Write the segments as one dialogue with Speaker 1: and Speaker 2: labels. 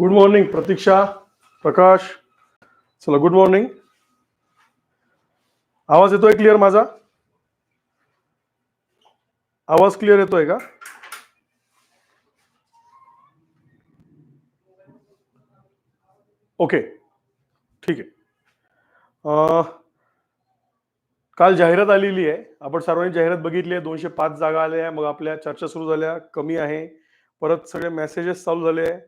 Speaker 1: Good morning प्रतीक्षा प्रकाश चला good morning आवाज येतोय क्लिअर माझा? आवाज क्लिअर येतोय का? ओके ठीक आहे. काल जाहिरात आलेली आहे. आपण सर्वांनी जाहिरात बघितली आहे. दोनशे पाच जागा आल्या. आहे मग आपल्या चर्चा सुरू झाल्या. कमी आहे. परत सगळे मेसेजेस चालू झाले. आहे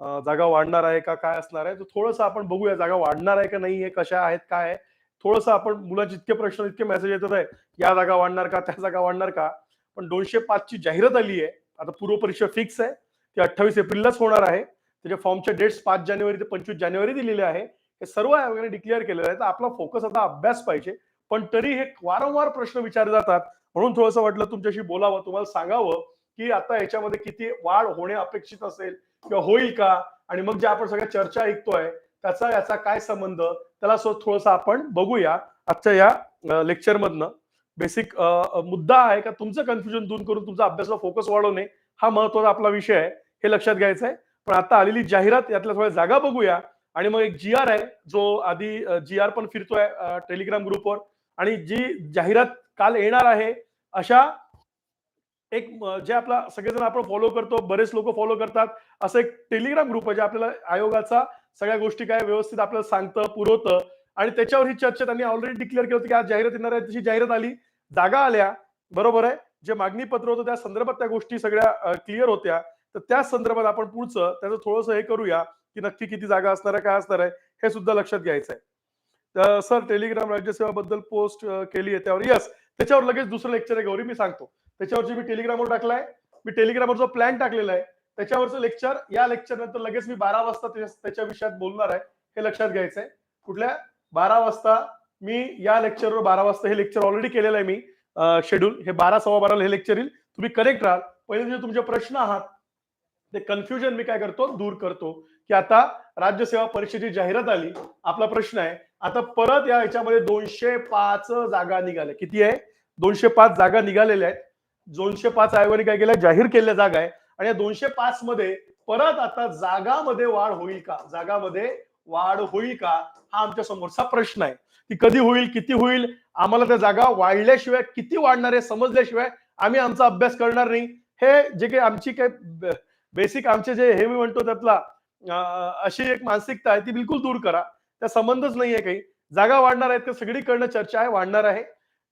Speaker 1: जागा वाढणार आहे का काय असणार आहे? तर थोडंसं आपण बघूया जागा वाढणार आहे का नाही हे कशा आहेत काय आहे? थोडंसं आपण मुलांचे इतके प्रश्न इतके मेसेज येतात आहे या जागा वाढणार का त्या जागा वाढणार का? पण दोनशे पाच ची जाहिरात आली आहे आता पूर्व परीक्षा फिक्स आहे ती अठ्ठावीस एप्रिललाच होणार आहे त्याच्या फॉर्मचे डेट्स पाच जानेवारी ते पंचवीस जानेवारी दिलेले आहे हे सर्व आयोगाने डिक्लेअर केलेलं आहे तर आपला फोकस आता अभ्यास पाहिजे पण तरी हे वारंवार प्रश्न विचारले जातात म्हणून थोडंसं वाटलं तुमच्याशी बोलावं तुम्हाला सांगावं की आता याच्यामध्ये किती वाढ होणे अपेक्षित असेल किंवा होईल का? आणि मग जे आपण सगळ्या चर्चा ऐकतोय त्याचा याचा काय संबंध? त्याला थोडस आपण बघूया आजच्या या लेक्चर मधनं. बेसिक मुद्दा आहे का? तुमचं कन्फ्युजन दूर करून तुमचा अभ्यासाला फोकस वाढवणे हा महत्त्वाचा आपला विषय आहे. हे लक्षात घ्यायचं आहे पण आता आलेली जाहिरात यातल्या थोड्या जागा बघूया. आणि मग एक जी आर आहे जो आधी जी आर पण फिरतोय टेलिग्राम ग्रुपवर आणि जी जाहिरात काल येणार आहे अशा एक जे आपला सगळेजण आपण फॉलो करतो बरेच लोक फॉलो करतात असं एक टेलिग्राम ग्रुप आहे जे आपल्याला आयोगाचा सगळ्या गोष्टी काय व्यवस्थित आपल्याला सांगतं पुरवतं. आणि त्याच्यावर ही चर्चा त्यांनी ऑलरेडी डिक्लेअर केली होती की आज जाहिरात येणार आहे तशी जाहिरात आली. जागा आल्या बरोबर आहे. जे मागणी पत्र होतं त्या संदर्भात त्या गोष्टी सगळ्या क्लिअर होत्या. तर त्या संदर्भात आपण पुढचं त्याचं थोडंसं हे करूया की नक्की किती जागा असणार आहे काय असणार आहे हे सुद्धा लक्षात घ्यायचं आहे. तर सर टेलिग्राम राज्यसेवाबद्दल पोस्ट केली आहे त्यावर. यस त्याच्यावर लगेच दुसरं लेक्चर आहे गौरी मी सांगतो. त्याच्यावरची मी टेलिग्रामवर टाकलाय. मी टेलिग्रामवर जो प्लॅन टाकलेला आहे त्याच्यावरचं लेक्चर या लेक्चर नंतर लगेच मी बारा वाजता त्याच्या विषयात बोलणार आहे. हे लक्षात घ्यायचं आहे कुठल्या? बारा वाजता मी या लेक्चरवर बारा वाजता हे लेक्चर ऑलरेडी केलेलं आहे मी शेड्यूल हे बारा सव्वा बाराला हे लेक्चर येईल. तुम्ही करेक्ट राहाल. पहिले जे तुमचे प्रश्न आहात ते कन्फ्युजन मी काय करतो? दूर करतो. की आता राज्यसेवा परीक्षेची जाहिरात आली. आपला प्रश्न आहे. आता परत या याच्यामध्ये दोनशे पाच जागा निघाल्या. किती आहे? दोनशे पाच जागा निघालेल्या आहेत. दोनशे पाच आयोगाने काय केलं? जाहीर केलेल्या जागा आहे. आणि या दोनशे पाच मध्ये परत आता जागामध्ये वाढ होईल का? जागामध्ये वाढ होईल का? हा आमच्या समोरचा प्रश्न आहे. की कधी होईल किती होईल? आम्हाला त्या जागा वाढल्याशिवाय किती वाढणार आहे समजल्याशिवाय आम्ही आमचा अभ्यास करणार नाही. हे जे काही आमची काय बेसिक आमचे जे हे मी म्हणतो त्यातला अशी एक मानसिकता आहे ती बिलकुल दूर करा. त्या संबंधच नाहीये काही. जागा वाढणार आहेत ते सगळीकडनं चर्चा आहे वाढणार आहे.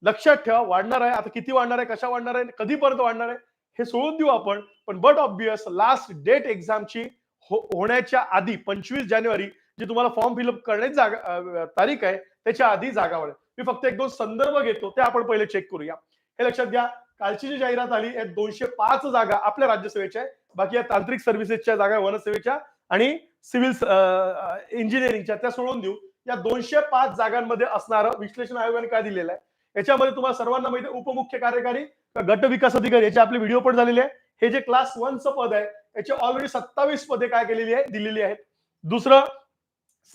Speaker 1: लक्षात ठेवा वाढणार आहे. आता किती वाढणार आहे कशा वाढणार आहे कधीपर्यंत वाढणार आहे हे सोडून देऊ आपण. पण बट ऑब्विस लास्ट डेट एक्झामची होण्याच्या आधी पंचवीस जानेवारी जी तुम्हाला फॉर्म फिलअप करण्याची जागा तारीख आहे त्याच्या आधी जागा वाढेल. मी फक्त एक दोन संदर्भ घेतो ते आपण पहिले चेक करूया. हे लक्षात घ्या कालची जी जाहिरात आली आहे दोनशे पाच जागा आपल्या राज्यसेवेच्या आहे बाकी या तांत्रिक सर्व्हिसेसच्या जागा वनसेवेच्या आणि सिव्हिल इंजिनिअरिंगच्या त्या सोडून देऊ. या दोनशे पाच जागांमध्ये असणारं विश्लेषण आयोगाने काय दिलेलं आहे? याच्यामध्ये तुम्हाला सर्वांना माहिती उपमुख्य कार्यकारी गट विकास अधिकारी याचे आपले व्हिडिओ पण झालेले आहे हे जे क्लास वनचं पद आहे याचे ऑलरेडी सत्तावीस पदे काय केलेली आहे दिलेली आहेत. दुसरं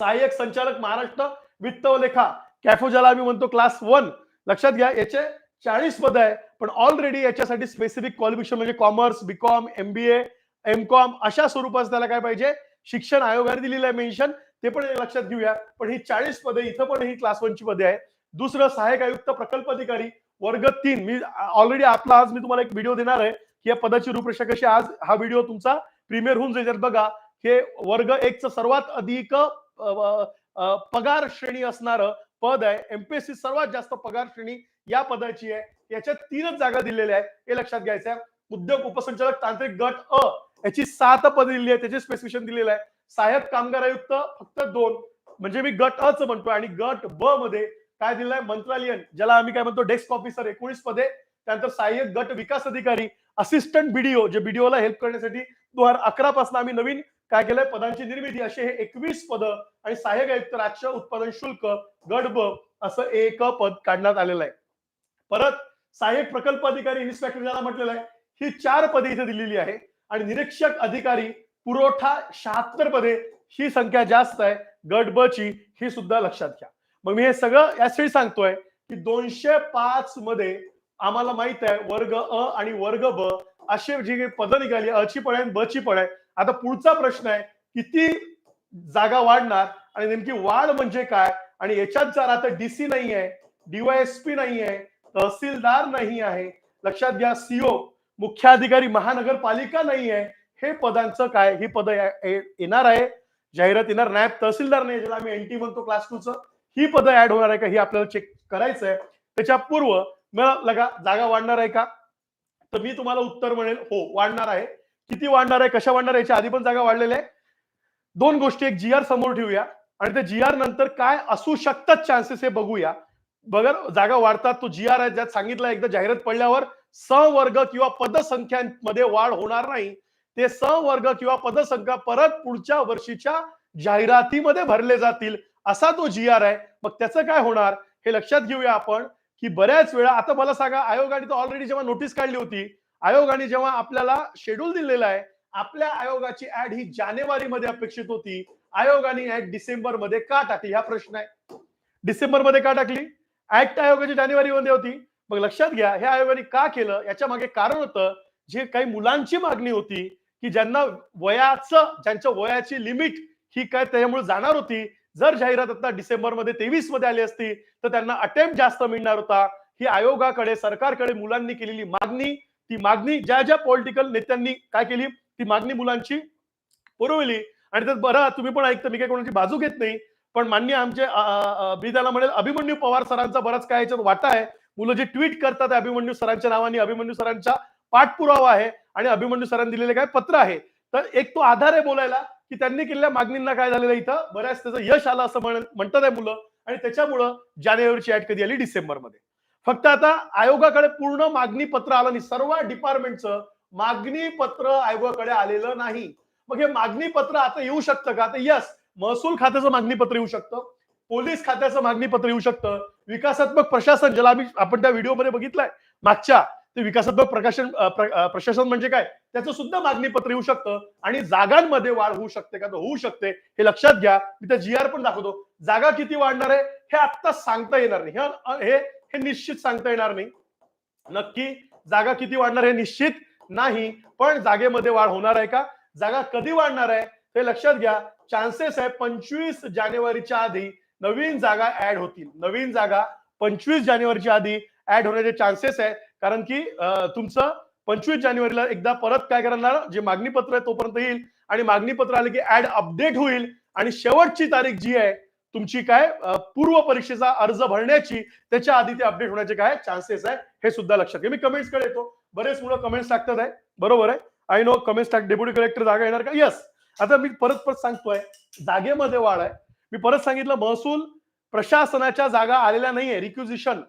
Speaker 1: सहाय्यक संचालक महाराष्ट्र वित्त व लेखा कॅफो ज्याला आम्ही म्हणतो क्लास वन लक्षात घ्या याचे चाळीस पद आहे पण ऑलरेडी याच्यासाठी स्पेसिफिक क्वालिफिकेशन म्हणजे commerce BCom MBA M com अशा स्वरूपाचं त्याला काय पाहिजे? शिक्षण आयोगाने दिलेलं आहे मेन्शन ते पण लक्षात घेऊया. पण ही चाळीस पदे इथं पण ही क्लास वनची पदे आहे दुसरं सहाय्यक आयुक्त प्रकल्प अधिकारी वर्ग तीन. मी ऑलरेडी आपला आज मी तुम्हाला एक व्हिडिओ देणार आहे. की या पदाची रूपरेषा कशी आज हा व्हिडिओ तुमचा प्रीमियर होऊन जाईल. बघा हे वर्ग एकचं सर्वात अधिक पगार श्रेणी असणारं पद आहे. एमपीएससी सर्वात जास्त पगार श्रेणी या पदाची आहे. याच्यात तीनच जागा दिलेल्या आहेत. हे लक्षात घ्यायचं आहे. उद्योग उपसंचालक तांत्रिक गट अ याची सात पद दिलेली आहे त्याचे स्पेसिफिकेशन दिलेलं आहे. सहाय्यक कामगार आयुक्त फक्त दोन. म्हणजे मी गट अ च म्हणतोय आणि गट ब मध्ये काय दिलंय? मंत्रालयन. ज्याला आम्ही काय म्हणतो? Desk officer. एकोणीस पदे. त्यानंतर सहाय्यक गट विकास अधिकारी. असिस्टंट बीडीओ जे बीडीओला हेल्प करण्यासाठी दोन हजार अकरा पासून आम्ही नवीन काय केलंय? पदांची निर्मिती. असे हे एकवीस पद आणि सहाय्यक आयुक्त राज्य उत्पादन शुल्क गट ब असं एक पद काढण्यात आलेलं आहे. परत सहाय्यक प्रकल्प अधिकारी इन्स्पेक्टर ज्याला म्हटलेलं आहे ही चार पदे इथे दिलेली आहे. आणि निरीक्षक अधिकारी पुरवठा शहात्तर पदे. ही संख्या जास्त आहे. गट ब ची ही सुद्धा लक्षात घ्या. मग मी हे सगळं यासाठी सांगतोय की दोनशे पाच मध्ये आम्हाला माहीत आहे वर्ग अ आणि वर्ग ब असे जी काही पदं निघाली अची ची पण आहे बची ची पण आहे. आता पुढचा प्रश्न आहे किती जागा वाढणार आणि नेमकी वाढ म्हणजे काय? आणि याच्यात जर आता डीसी नाही आहे डीवायएसपी नाही आहे तहसीलदार नाही आहे लक्षात घ्या सीओ मुख्याधिकारी महानगरपालिका नाही आहे हे पदांचं काय? ही पद येणार आहे. जाहिरात येणार नायब तहसीलदार नाही ज्याला आम्ही एनटी म्हणतो क्लास टूचं ही पदं ऍड होणार आहे का ही आपल्याला चेक करायचं आहे त्याच्या पूर्व मला लगा जागा वाढणार आहे का? तर मी तुम्हाला उत्तर म्हणेल हो वाढणार आहे. किती वाढणार आहे कशा वाढणार आहे याच्या आधी पण जागा वाढलेल्या आहे. दोन गोष्टी एक जी आर समोर ठेवूया. आणि ते जी आर नंतर काय असू शकतात चान्सेस हे बघूया. बघा जागा वाढतात तो जी आर आहे ज्यात सांगितलं एकदा जाहिरात पडल्यावर सवर्ग किंवा पदसंख्यांमध्ये वाढ होणार नाही. ते सवर्ग किंवा पदसंख्या परत पुढच्या वर्षीच्या जाहिरातीमध्ये भरले जातील. असा तो जी आर आहे मग त्याचं काय होणार? हे लक्षात घेऊया आपण की बऱ्याच वेळा आता मला सांगा आयोगाने तर ऑलरेडी जेव्हा नोटीस काढली होती आयोगाने जेव्हा आपल्याला शेड्यूल दिलेला आहे आपल्या आयोगाची ऍड ही जानेवारी मध्ये अपेक्षित होती आयोगाने ऍड डिसेंबरमध्ये का टाकली? हा प्रश्न आहे. डिसेंबरमध्ये का टाकली? ऍक्ट आयोगाची जानेवारी मध्ये होती. मग लक्षात घ्या हे आयोगाने का केलं? याच्या मागे कारण होतं जे काही मुलांची मागणी होती की ज्यांना वयाचं ज्यांच्या वयाची लिमिट ही काय त्याच्यामुळे जाणार होती जर जाहिरात आता डिसेंबरमध्ये तेवीसमध्ये आली असती तर त्यांना अटेम्प्ट जास्त मिळणार होता. ही आयोगाकडे सरकारकडे मुलांनी केलेली मागणी ती मागणी ज्या ज्या पॉलिटिकल नेत्यांनी काय केली ती मागणी मुलांची पुरवली. आणि त्यात बरं तुम्ही पण ऐकता मी काही कोणाची बाजू घेत नाही पण मान्य आमचे अ, मी त्याला म्हणेल अभिमन्यू पवार सरांचा बराच काय याच्यात वाटा आहे. मुलं जे ट्विट करतात अभिमन्यू सरांच्या नावाने अभिमन्यू सरांचा पाठपुरावा आहे. आणि अभिमन्यू सरांनी दिलेले काय पत्र आहे. तर एक तो आधार आहे बोलायला. की त्यांनी केलेल्या मागणींना काय झालेलं इथं? बऱ्याच त्याचं यश आलं असं म्हण- म्हणतात आहे मुलं. आणि त्याच्यामुळं जानेवारीची ऍड कधी आली? डिसेंबरमध्ये फक्त आता आयोगाकडे पूर्ण मागणी पत्र आलं नाही. सर्व डिपार्टमेंटचं मागणी पत्र आयोगाकडे आलेलं नाही. मग हे मागणी पत्र आता येऊ शकतं का? आता यस महसूल खात्याचं मागणी पत्र येऊ शकतं. पोलीस खात्याचं मागणी पत्र येऊ शकतं. विकासात्मक प्रशासन ज्याला आम्ही आपण त्या व्हिडिओमध्ये बघितलंय मागच्या ते विकासात्मक प्रकाशन प्र- प्रशासन म्हणजे काय? त्याचं सुद्धा मागणी पत्र येऊ शकतं आणि जागांमध्ये वाढ होऊ शकते का तर होऊ शकते हे लक्षात घ्या. मी त्या जी आर पण दाखवतो. जागा किती वाढणार आहे हे आत्ता सांगता येणार नाही. हे- हे निश्चित सांगता येणार नाही. नक्की जागा किती वाढणार हे निश्चित नाही पण जागेमध्ये वाढ होणार आहे का? जागा कधी वाढणार आहे हे लक्षात घ्या. चान्सेस आहे पंचवीस जानेवारीच्या आधी नवीन जागा ऍड होतील. नवीन जागा पंचवीस जानेवारीच्या आधी ऍड होण्याचे चान्सेस आहे. कारण की तुमचं पंचवीस जानेवारीला एकदा परत काय करणार? जे मागणी पत्र आहे तोपर्यंत येईल. आणि मागणी पत्र आले की ऍड अपडेट होईल. आणि शेवटची तारीख जी आहे तुमची काय? पूर्व परीक्षेचा अर्ज भरण्याची त्याच्या आधी ते अपडेट होण्याचे काय चान्सेस आहे? हे सुद्धा लक्षात घ्या. मी कमेंट्सकडे येतो. बरेच मुलं कमेंट्स टाकतात आहे. बरोबर आहे? आय नो कमेंट्स टाक डेप्युटी कलेक्टर जागा येणार का? यस आता मी परत परत सांगतोय. जागेमध्ये वाढ आहे. मी परत सांगितलं महसूल प्रशासनाच्या जागा आलेल्या नाहीये. रिक्युजिशन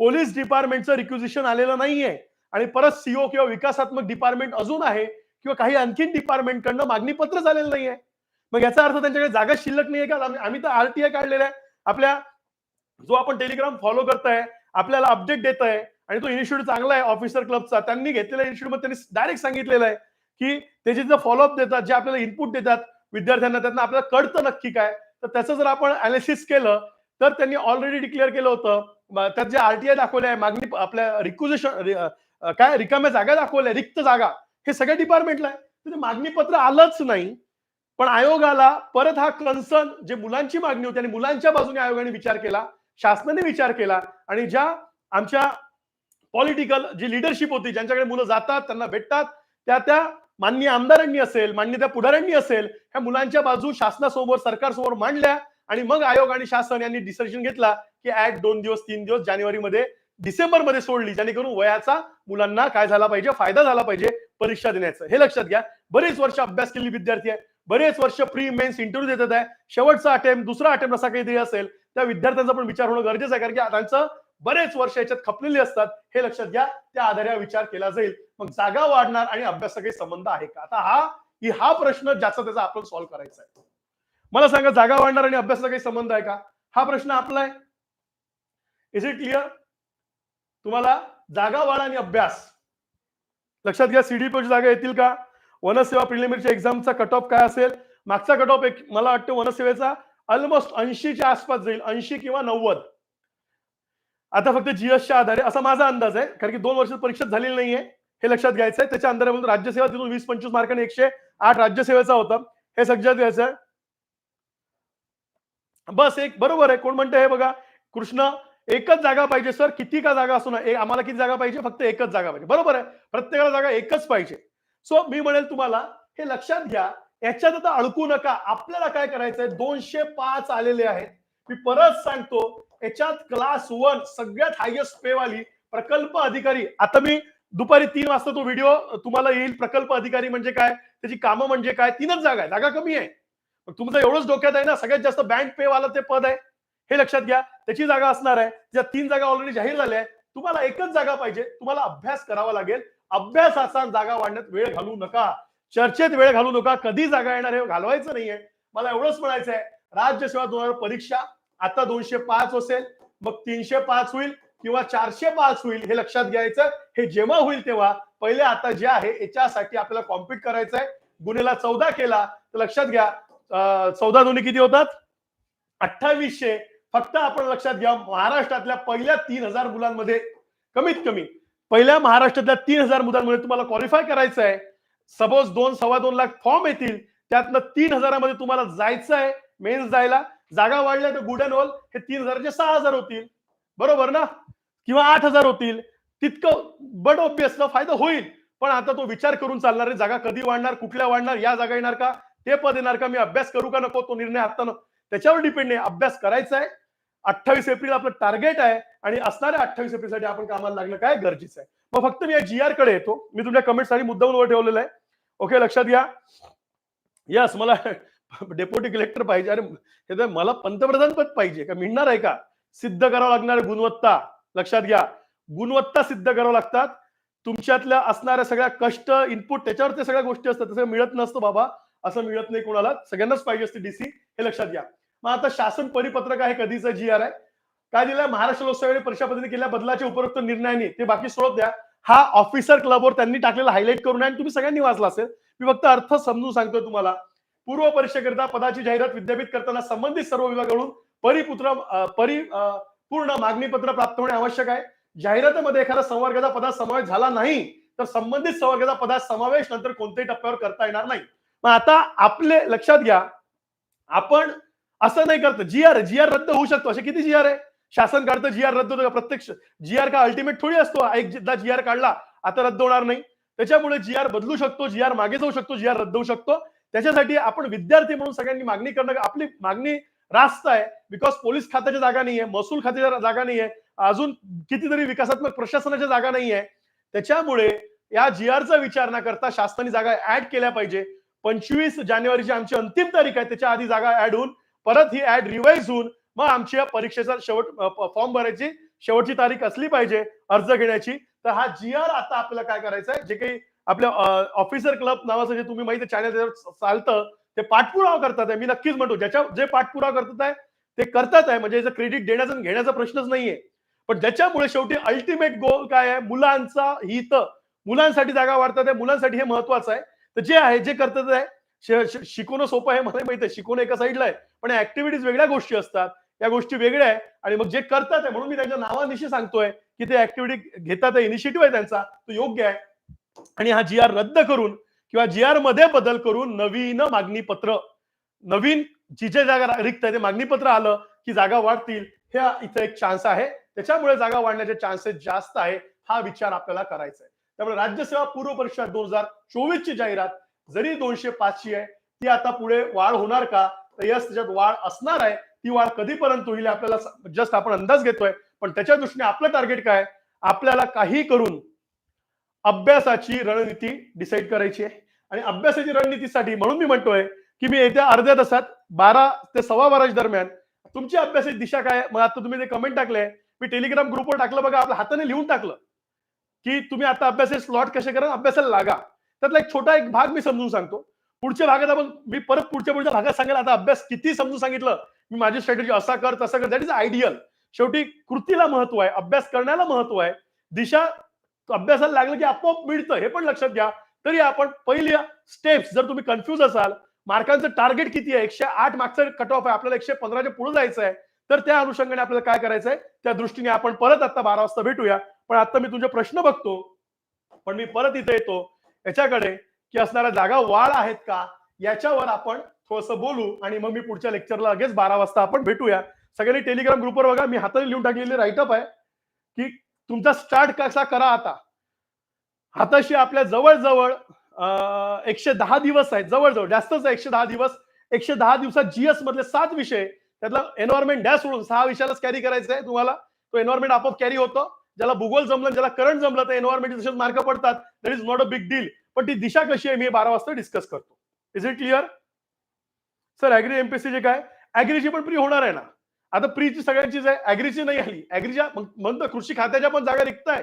Speaker 1: पोलीस डिपार्टमेंटचं रिक्युजिशन आलेलं नाहीये. आणि परत सीओ किंवा विकासात्मक डिपार्टमेंट अजून आहे किंवा काही आणखीन डिपार्टमेंट कडनं मागणी पत्र झालेलं नाहीये. मग याचा अर्थ त्यांच्याकडे जागा शिल्लक नाहीये का? आम्ही तर आरटीआय काढलेला आहे. आपल्या जो आपण टेलिग्राम फॉलो करताय आपल्याला अपडेट देत आहे आणि तो इन्स्टिट्यूट चांगला आहे ऑफिसर क्लबचा त्यांनी घेतलेल्या इन्स्टिट्यूटमध्ये त्यांनी डायरेक्ट सांगितलेलं आहे की त्याचे जे फॉलोअप देतात जे आपल्याला इनपुट देतात विद्यार्थ्यांना त्यांना आपल्याला कळतं नक्की काय. तर त्याचं जर आपण अनालिसिस केलं तर त्यांनी ऑलरेडी डिक्लेअर केलं होतं. त्यात जे आरटीआय दाखवले आहे मागणी आपल्या रिक्युजेशन काय रिकाम्या जागा दाखवल्या रिक्त जागा. हे सगळ्या डिपार्टमेंटला आहे. म्हणजे मागणी पत्र आलंच नाही. पण आयोगाला परत हा कन्सर्न जे मुलांची मागणी होती आणि मुलांच्या बाजूने आयोगाने विचार केला शासनाने विचार केला आणि ज्या आमच्या पॉलिटिकल जी लिडरशिप होती ज्यांच्याकडे मुलं जातात त्यांना भेटतात त्या त्या मान्य आमदारांनी असेल मान्य त्या पुढाऱ्यांनी असेल ह्या मुलांच्या बाजू शासनासमोर सरकारसमोर मांडल्या आणि मग आयोग आणि शासन यांनी डिसिजन घेतला की ऍट दोन दिवस तीन दिवस जानेवारीमध्ये डिसेंबरमध्ये सोडली जेणेकरून वयाचा मुलांना काय झाला पाहिजे फायदा झाला पाहिजे परीक्षा देण्याचं. हे लक्षात घ्या. बरेच वर्ष अभ्यास केलेली विद्यार्थी आहे बरेच वर्ष प्री मेन्स इंटरव्ह्यू देतात आहे. शेवटचा अटेम्प्ट दुसरा अटेम्प्ट असा काहीतरी असेल त्या विद्यार्थ्यांचा पण विचार होणं गरजेचं आहे. कारण की त्यांचं बरेच वर्ष याच्यात खपलेली असतात. हे लक्षात घ्या. त्या आधारे विचार केला जाईल. मग जागा वाढणार आणि अभ्यासाचा काही संबंध आहे का? आता हा की हा प्रश्न ज्याचा त्याचा आपण सॉल्व्ह करायचा आहे. मला सांगा जागा वाढणार आणि अभ्यासाचा काही संबंध आहे का? हा प्रश्न आपला आहे. इज इट क्लिअर तुम्हाला जागा वाढ आणि अभ्यास. लक्षात घ्या सीडीपी जागा येतील का? वनसेवा प्रिलिमिनरीच्या एक्झामचा कट ऑफ काय असेल? मागचा कट ऑफ एक मला वाटतं वनसेवेचा ऑलमोस्ट ऐंशीच्या आसपास जाईल ऐंशी किंवा नव्वद. आता फक्त जीएसच्या आधारे असा माझा अंदाज आहे कारण की दोन वर्ष परीक्षा झालेली नाहीये हे लक्षात घ्यायचं आहे त्याच्या अंधारे राज्यसेवा तिथून वीस पंचवीस मार्काने एकशे आठ राज्यसेवेचा होता. हे सगळ्यात घ्यायचं आहे बस एक बरोबर आहे. कोण म्हणतं हे बघा? कृष्ण एकच जागा पाहिजे सर. किती का जागा असू ना आम्हाला किती जागा पाहिजे? फक्त एकच जागा पाहिजे. बरोबर आहे? प्रत्येकाला जागा एकच पाहिजे. सो मी म्हणेल तुम्हाला हे लक्षात घ्या. याच्यात आता अडकू नका. आपल्याला काय करायचंय? दोनशे पाच आलेले आहेत. मी परत सांगतो याच्यात क्लास वन सगळ्यात हायएस्ट पे वाली प्रकल्प अधिकारी. आता मी दुपारी तीन वाजता तो व्हिडिओ तुम्हाला येईल. प्रकल्प अधिकारी म्हणजे काय? त्याची कामं म्हणजे काय? तीनच जागा आहे जागा कमी आहे. तुमचं एवढंच डोक्यात आहे ना? सगळ्यात जास्त बँक पे वाला ते पद आहे. हे लक्षात घ्या त्याची जागा असणार आहे. ज्या तीन जागा ऑलरेडी जाहीर झाल्या आहे तुम्हाला एकच जागा पाहिजे. तुम्हाला अभ्यास करावा लागेल. अभ्यासाचा जागा वाढण्यात वेळ घालू नका. चर्चेत वेळ घालू नका. कधी जागा येणार हे घालवायचं नाहीये. मला एवढंच म्हणायचं आहे राज्यसेवा दोन हजार परीक्षा आता दोनशे पाच असेल मग तीनशे पाच होईल किंवा चारशे पाच होईल हे लक्षात घ्यायचं. हे जेव्हा होईल तेव्हा पहिले आता जे आहे याच्यासाठी आपल्याला कॉम्पीट करायचं आहे गुन्हेला चौदा केला. तर लक्षात घ्या चौदा दोन्ही किती होतात? अठ्ठावीसशे फक्त आपण लक्षात घ्या महाराष्ट्रातल्या पहिल्या तीन हजार मुलांमध्ये कमीत कमी पहिल्या महाराष्ट्रातल्या तीन हजार मुलांमध्ये तुम्हाला क्वालिफाय करायचं आहे. सपोज दोन सव्वा दोन लाख फॉर्म येतील त्यातनं तीन हजारामध्ये तुम्हाला जायचं आहे मेन्स जायला. जागा वाढल्या तर गुड अँड ऑल हे तीन हजारचे सहा हजार होतील. बरोबर ना? किंवा आठ हजार होतील. तितकं बट ऑब्विस फायदा होईल. पण आता तो विचार करून चालणार आहे जागा कधी वाढणार कुठल्या वाढणार या जागा येणार का ते पद येणार का मी अभ्यास करू का नको तो निर्णय आता न- त्याच्यावर डिपेंड आहे. अभ्यास करायचा आहे. अठ्ठावीस एप्रिल आपलं टार्गेट आहे आणि असणाऱ्या अठ्ठावीस एप्रिलसाठी आपण कामाला लागलं काय गरजेचं आहे. मग फक्त मी या जी आरकडे येतो. मी तुमच्या कमेंटसाठी मुद्दाम आहे. ओके लक्षात घ्या. यस मला डेप्युटी कलेक्टर पाहिजे. अरे हे तर मला पंतप्रधान पद पाहिजे. का मिळणार आहे का? सिद्ध करावं लागणार गुणवत्ता. लक्षात घ्या. गुणवत्ता सिद्ध करावं लागतात. तुमच्यातल्या असणाऱ्या सगळ्या कष्ट इनपुट त्याच्यावर ते सगळ्या गोष्टी असतात. तसं मिळत नसतं बाबा. असं मिळत नाही कोणाला. सगळ्यांनाच पाहिजे असते डीसी हे लक्षात घ्या. मग आता शासन परिपत्रक आहे कधीचा जी आर आहे. काय दिलंय? महाराष्ट्र लोकसेवेने परीक्षा पद्धतीने केल्या बदलाच्या उपरोक्त निर्णयाने ते बाकी सोडत द्या. हा ऑफिसर क्लबवर त्यांनी टाकलेला हायलाईट करून आहे तुम्ही सगळ्यांनी वाचला असेल. मी फक्त अर्थ समजून सांगतोय तुम्हाला. पूर्व परीक्षेकरिता पदाची जाहिरात विद्यापीठ करताना संबंधित सर्व विभागाकडून परिपुत्र परिपूर्ण परि पूर्ण प्राप्त होणे आवश्यक आहे. जाहिरातीमध्ये एखादा संवर्गाचा पदात समावेश झाला नाही तर संबंधित संवर्गाचा पदात समावेश नंतर कोणत्याही टप्प्यावर करता येणार नाही. मग आता आपले लक्षात घ्या आपण असं नाही करत. जी आर जी आर रद्द होऊ शकतो. असे किती जी आर आहे? शासन काढतं जी आर रद्द होतं. का प्रत्यक्ष जी आर का अल्टिमेट थोडी असतो. एकदा जी आर काढला आता रद्द होणार नाही. त्याच्यामुळे जी आर बदलू शकतो. जी आर मागे जाऊ शकतो. जी आर रद्द होऊ शकतो. त्याच्यासाठी आपण विद्यार्थी म्हणून सगळ्यांनी मागणी करणं आपली मागणी रास्त आहे. बिकॉज पोलीस खात्याच्या जागा नाहीये महसूल खात्याच्या जागा नाहीये अजून कितीतरी विकासात्मक प्रशासनाच्या जागा नाहीये. त्याच्यामुळे या जी आरचा विचार न करता शासनाने जागा ऍड केल्या पाहिजे. पंचवीस जानेवारीची आमची अंतिम तारीख आहे त्याच्या आधी जागा ऍड होऊन परत ही ऍड रिवाईज होऊन मग आमच्या परीक्षेचा शेवट फॉर्म भरायची शेवटची तारीख असली पाहिजे अर्ज घेण्याची. तर हा जी आर आता आपल्याला काय करायचं आहे? जे काही आपल्या ऑफिसर क्लब नावाचं जे तुम्ही माहिती चॅनल चालतं ते पाठपुरावा करतात मी नक्कीच म्हणतो ज्याच्या जे पाठपुरावा करतात आहे ते करतात आहे. म्हणजे याचं क्रेडिट देण्याचा आणि घेण्याचा प्रश्नच नाहीये. पण ज्याच्यामुळे शेवटी अल्टिमेट गोल काय आहे? मुलांचा हित. मुलांसाठी जागा वाढतात आहे. मुलांसाठी हे महत्वाचं आहे. तर जे आहे जे करतात आहे शिकवणं सोपं आहे मला माहिती आहे शिकवणं एका साईडला आहे पण ऍक्टिव्हिटीज वेगळ्या गोष्टी असतात या गोष्टी वेगळ्या आहे आणि मग जे करतात आहे म्हणून मी त्यांच्या नावानिशी सांगतोय की ते ऍक्टिव्हिटी घेतात आहे इनिशिएटिव्ह आहे त्यांचा तो योग्य आहे. आणि हा जी आर रद्द करून किंवा जी आरमध्ये बदल करून नवीन मागणी पत्र नवीन जी जे जागा रिक्त आहे ते मागणी पत्र आलं की जागा वाढतील ह्या इथं एक चान्स आहे. त्याच्यामुळे जागा वाढण्याचे चान्सेस जास्त आहे हा विचार आपल्याला करायचा आहे. त्यामुळे राज्यसेवा पूर्व परीक्षा दोन हजार चोवीस ची जाहिरात जरी दोनशे पाचशे आहे ती आता पुढे वाढ होणार का? तर यस त्याच्यात वाढ असणार आहे. ती वाढ कधीपर्यंत होईल आपल्याला जस्ट आपण अंदाज घेतोय. पण त्याच्या दृष्टीने आपलं टार्गेट काय? आपल्याला काही करून अभ्यासाची रणनीती डिसाईड करायची आहे. आणि अभ्यासाची रणनीतीसाठी म्हणून मी म्हणतोय की मी येत्या अर्ध्या तासात बारा ते सव्वा बाराच्या दरम्यान तुमची अभ्यासाची दिशा काय? मग आता तुम्ही ते कमेंट टाकले. मी टेलिग्राम ग्रुपवर टाकलं बघा आपल्या हाताने लिहून टाकलं. की तुम्ही आता अभ्यासाचे स्लॉट कसे करा? अभ्यासाला लागा. त्यातला एक छोटा एक भाग मी समजून सांगतो. पुढच्या भागात आपण मी परत पुढच्या पुढच्या भागात सांगेल. आता अभ्यास किती समजून सांगितलं मी माझी स्ट्रॅटेजी असा कर तसा कर. दॅट इज आयडियल शेवटी कृतीला महत्त्व आहे अभ्यास करण्याला महत्त्व आहे. दिशा अभ्यासाला लागलं की आपोआप मिळतं हे पण लक्षात घ्या. तरी आपण पहिल्या स्टेप्स जर तुम्ही कन्फ्युज असाल मार्कांचं टार्गेट किती आहे? एकशे आठ मार्क्सचं कट ऑफ आहे. आपल्याला एकशे पंधराच्या पुढे जायचं आहे. तर त्या अनुषंगाने आपल्याला काय करायचंय? त्या दृष्टीने आपण परत आता बारा वाजता भेटूया. पण आता मी तुझे प्रश्न बघतो. पण मी परत इथे येतो. याच्याकडे की असणाऱ्या जागा वाढ आहेत का याच्यावर आपण थोडस बोलू आणि मग मी पुढच्या लेक्चरला लगेच बारा वाजता आपण भेटूया. सगळ्यांनी टेलिग्राम ग्रुपवर बघा मी हाताने लिहून टाकलेले राईटअप आहे की तुमचा स्टार्ट कसा करा आता. हाताशी आपल्या जवळजवळ एकशे दहा दिवस आहेत जवळजवळ जास्तच आहे एकशे दहा दिवस. एकशे दहा दिवसात जीएस मधले सात विषय त्यातला एन्व्हायरमेंट डॅश सोडून सहा विषयालाच कॅरी करायचं आहे तुम्हाला. तो एन्व्हायरमेंट आपोआप कॅरी होतो. ज्याला भूगोल जमलं ज्याला करंट जमलं तर एन्व्हायरमेंट तसेच मार्क पडतात. That is not a big deal पण ती दिशा कशी आहे मी बारा वाजता डिस्कस करतो. Is it clear sir agri MPSC जे काय? अॅग्रीची पण प्री होणार आहे ना. आता प्रीची सगळ्यांचीच आहे अॅग्रीची नाही आली. अॅग्रीच्या म्हणतो कृषी खात्याच्या पण जागा रिक्त आहे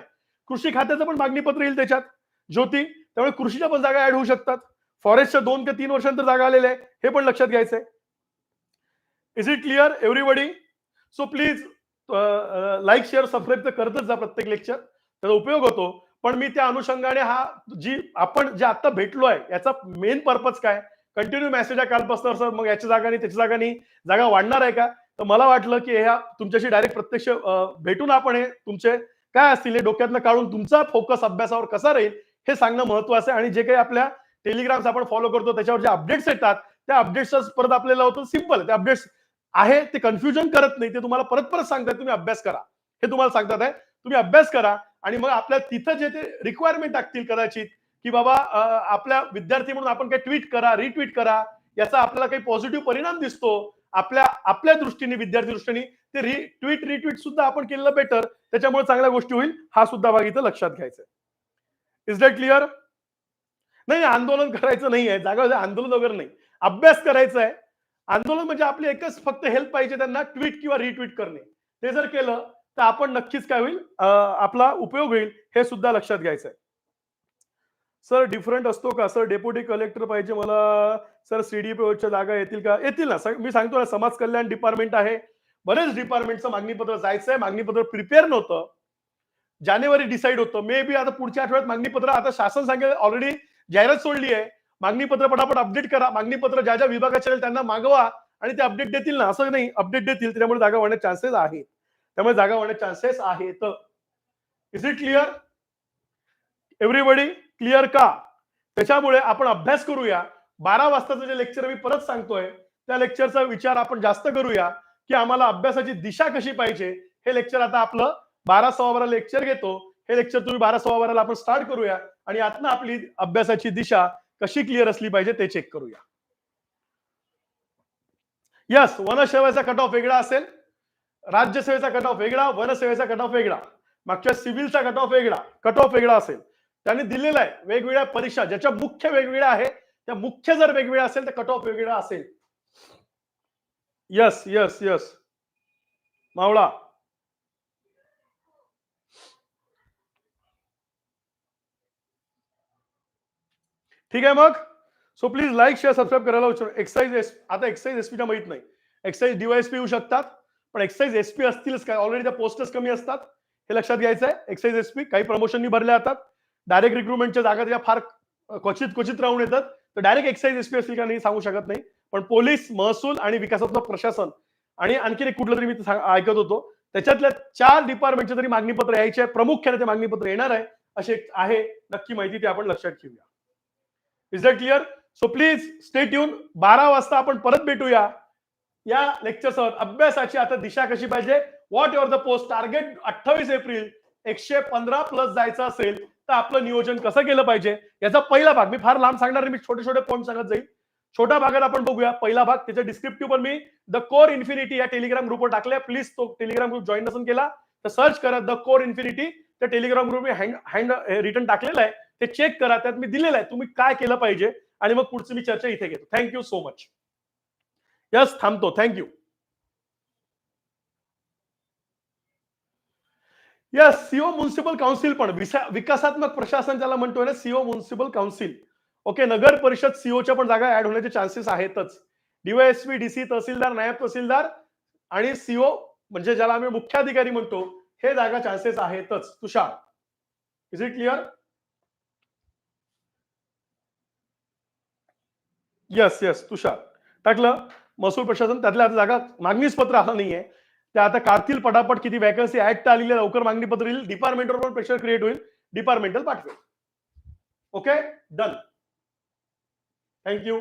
Speaker 1: कृषी खात्याचं पण मागणी पत्र येईल त्याच्यात. ज्योती त्यामुळे कृषीच्या पण जागा ऍड होऊ शकतात. फॉरेस्टच्या दोन ते तीन वर्षांतर जागा आलेल्या आहे. हे पण लक्षात घ्यायचंय. Is it clear everybody so please like share subscribe तर करतच जा प्रत्येक लेक्चर त्याचा उपयोग होतो. पण मी त्या अनुषंगाने हा जी आपण जे आता भेटलो आहे याचा मेन पर्पज काय? कंटिन्यू मेसेज आहे कालपासून सर. मग याच्या जागानी त्याच्या जागानी जागा वाढणार आहे का? तर मला वाटलं की ह्या तुमच्याशी डायरेक्ट प्रत्यक्ष भेटून आपण हे तुमचे काय असतील हे डोक्यातनं काढून तुमचा फोकस अभ्यासावर कसा राहील हे सांगणं महत्वाचं आहे. आणि जे काही आपल्या टेलिग्राम्स आपण फॉलो करतो त्याच्यावर जे अपडेट्स येतात त्या अपडेट्स परत आपल्याला होतं सिंपल त्या अपडेट्स आहे ते कन्फ्युजन करत नाही. ते तुम्हाला परत परत सांगतात तुम्ही अभ्यास करा. हे तुम्हाला सांगतात आहे तुम्ही अभ्यास करा आणि मग आपल्या तिथं जे ते रिक्वायरमेंट टाकतील कदाचित की बाबा आपल्या विद्यार्थी म्हणून आपण काही ट्विट करा रिट्विट करा याचा आपल्याला काही पॉझिटिव्ह परिणाम दिसतो. आपल्या आपल्या दृष्टीने विद्यार्थी दृष्टीने ते री ट्विट रिट्विट सुद्धा आपण केलेलं बेटर त्याच्यामुळे चांगल्या गोष्टी होईल. हा सुद्धा भाग इथं लक्षात घ्यायचा इज दॅट क्लिअर नाही आंदोलन करायचं नाही आहे जागा आंदोलन वगैरे नाही. अभ्यास करायचा आहे. आंदोलन म्हणजे आपली एकच फक्त हेल्प पाहिजे त्यांना ट्विट किंवा रिट्विट करणे. ते जर केलं तर आपण नक्कीच काय होईल? आपला उपयोग होईल हे सुद्धा लक्षात घ्यायचं आहे सर डिफरंट असतो का? सर डेप्युटी कलेक्टर पाहिजे मला. सर सीडीपीओच्या जागा येतील का? येतील ना. मी सांगतो ना समाज कल्याण डिपार्टमेंट आहे. बरेच डिपार्टमेंटचं मागणीपत्र जायचं आहे मागणीपत्र प्रिपेअर नव्हतं. जानेवारी डिसाईड होतं. मे बी आता पुढच्या आठवड्यात मागणीपत्र आता शासन सांगेल ऑलरेडी जाहिरात सोडली आहे. मागणीपत्र पटापट अपडेट करा. मागणीपत्र ज्या ज्या विभागाचे त्यांना मागवा आणि ते अपडेट देतील ना. असं नाही. अपडेट देतील त्यामुळे जागा वाढण्याचे चान्सेस आहेत. त्यामुळे जागा वाढण्याचे चान्सेस आहेत. Is it clear everybody clear का? त्याच्यामुळे आपण अभ्यास करूया. बारा वाजताचं जे लेक्चर मी परत सांगतोय. त्या लेक्चरचा विचार आपण जास्त करूया की आम्हाला अभ्यासाची दिशा कशी पाहिजे. हे लेक्चर आता आपलं बारा सव्वा बारा लेक्चर घेतो. हे लेक्चर तुम्ही बारा सव्वा बाराला आपण स्टार्ट करूया. आणि आता आपली अभ्यासाची दिशा कशी क्लिअर असली पाहिजे ते चेक करूया. यस वनसेवेचा कट ऑफ वेगळा असेल राज्यसेवेचा कट ऑफ वेगळा वनसेवेचा कट ऑफ वेगळा मागच्या सिव्हिलचा कट ऑफ वेगळा कट ऑफ वेगळा असेल. त्यांनी दिलेला आहे वेगवेगळ्या परीक्षा ज्याच्या मुख्य वेगवेगळ्या आहे त्या मुख्य जर वेगवेगळ्या असेल तर कट ऑफ वेगळा असेल. यस यस यस मावळा ठीक आहे मग? So please like share subscribe करायला विचारू एक्साईज एस आता एक्साईज एसपीच्या माहीत नाही. एक्साईज डीवायएसपी येऊ शकतात पण एक्साईज एसपी असतीलच काय? ऑलरेडी त्या पोस्टच कमी असतात. हे लक्षात घ्यायचं आहे एक्साईज एसपी काही प्रमोशननी भरल्या जातात. डायरेक्ट रिक्रुटमेंटच्या जागा त्या फार क्वचित क्वचित राहून येतात. तर डायरेक्ट एक्साईज एसपी असतील का नाही सांगू शकत नाही. पण पोलीस महसूल आणि विकासात्मक प्रशासन आणि आणखी एक कुठलं तरी मी ऐकत होतो. त्याच्यातल्या चार डिपार्टमेंटचे तरी मागणीपत्र यायचे आहे प्रमुख्याने ते मागणीपत्र येणार आहे. असे एक आहे. नक्की माहिती ते आपण लक्षात घेऊया is that clear so please stay tune बारा वाजता आपण परत भेटूया. या लेक्चरसह अभ्यासाची आता दिशा कशी पाहिजे? What your the post target अठ्ठावीस एप्रिल एकशे पंधरा प्लस जायचं असेल तर आपलं नियोजन कसं केलं पाहिजे? याचा पहिला भाग मी फार लांब सांगणार मी छोटे छोटे पॉईंट सांगत जाईल. छोट्या भागात आपण बघूया. पहिला भाग त्याच्या डिस्क्रिप्टिव्ह पण मी. द कोर इन्फिनिटी या टेलिग्राम ग्रुपवर टाकल्या. प्लीज तो टेलिग्राम ग्रुप जॉईन नसून केला तर सर्च करा द कोर इन्फिनिटी त्या टेलिग्राम ग्रुप मी हँड हँड रिटर्न टाकलेलं आहे. ते चेक करा त्यात मी दिलेलं आहे. तुम्ही काय केलं पाहिजे? आणि मग पुढची मी चर्चा इथे घेतो. Thank you so much yes थांबतो. Thank you yes CO municipal council पण विकासात्मक प्रशासन ज्याला म्हणतोय ना सीओ म्युन्सिपल काउन्सिल ओके नगर परिषद सीओच्या पण जागा ऍड होण्याचे चान्सेस आहेतच. डीवायएसपी डीसी तहसीलदार नायब तहसीलदार आणि सीओ म्हणजे ज्याला आम्ही मुख्याधिकारी म्हणतो हे जागा चान्सेस आहेतच. Tushar is it clear yes yes Tushar. टाकलं महसूल प्रशासन त्यातल्या आता जागा मागणीच पत्र आलं नाहीये. त्या आता काढतील पटापट किती वॅकन्सी ऍक्ट आलेली लवकर मागणी पत्र येईल. डिपार्टमेंटवर पण प्रेशर क्रिएट होईल. डिपार्टमेंटल पाठवेल. Okay done thank you